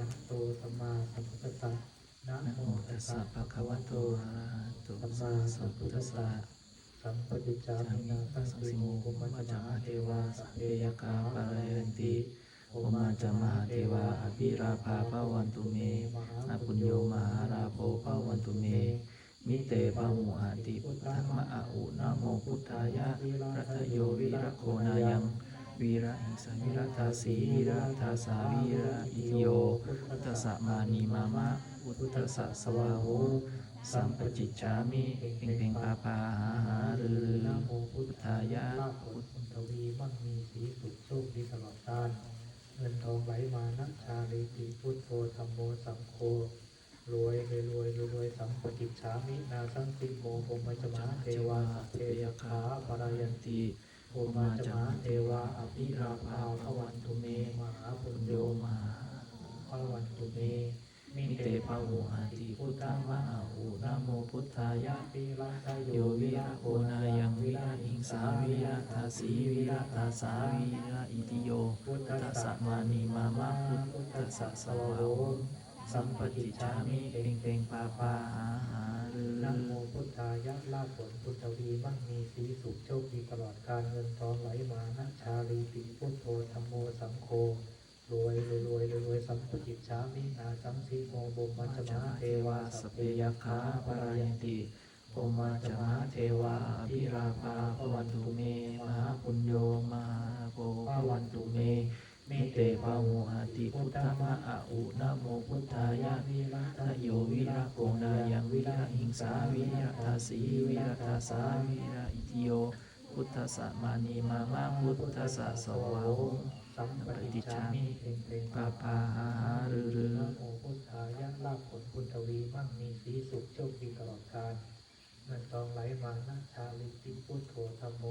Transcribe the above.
ระหะโตสัมมาสัมพุทธัสสะนะโมตัสสะภะคะวะโตอะระหะโตสัมมาสัมพุทธัสสะสัมปติจามินาสังสิโมกุมัจจมาเทวาสัพเพยกาปะเรนติโอมาจามหาเทวาอภิราภาภวันตุเมอาปุญโยมหาราโภภวันตุเม มิเตปะมุอาติพุทธมะอุนะโมพุทธายะรัตโยวิระโคนา วีระหิสวิระทาสีวิระทาสาวิระอิโยพุทธสสะมานีมามะพุทธสสะสวาหูสัมปจิจฉามิเพ่งเพ่งปาปาหาหารือนะโมพุทธายะยะลาภผลคุณทวีมั่งมีสีสุขโชคดีตลอดกาลเงินทองไหลมานะชาลีติพุทโธธรรมโมสังโฆรวยรวยรวยรวยสัมปติฉามินาสังสิโมโภมจมาเทวาเพยคาปรายันติ โอมาจมาเทวาอภิราภาพวันตุเมมหาปุญโยมหาพวันตุเมมิเตปะหาหาติติพุทธัธังงมหาหาอุอุนโมพุทธายะปิรัตโยวิวิระโกนายังวิระหิงสาวิวิระทาสีวิวิระทาสาวิวิระอิติโยพุทธัทสธัสะมานีมามาพุทธัธัสสะสวะสัมปปติจามิเพ่เพ่งเพ่เพ่งปาปาหาหรือนะโมพุทธายะลาผลพุทธวีมั่งมีสีสุขโชคดีตลอดการเงินทองไหลมานะชาลีติพุทโธธรรมโมสังโฆรวยรวยรวยรวยสัมปติฉามินาสังสีโมบุมมัจจมาเทวาสเพยคาปรายันติโอมาจมาเทวาอภิราภาพวันตุเม มหาปุญโยมหาโภภวันตุเมมิเตปะโมหา พุทธมะอาอุนะโมพุทธายะวิรัทโยวิระโกนายังวิระหิงสาวิระทาสีวิระทาสาวิระอิติโยพุทธสสะมานีมามาพุทธสสะสวาหุสัมปติฉามิปาปาหาหารือรือนโมพุทธายะลาภผลพุทธวีมั่งมีสีสุขโชคดีตลอดกาลเงินทองไหลมานะชาลิติพุทโธธรรมโม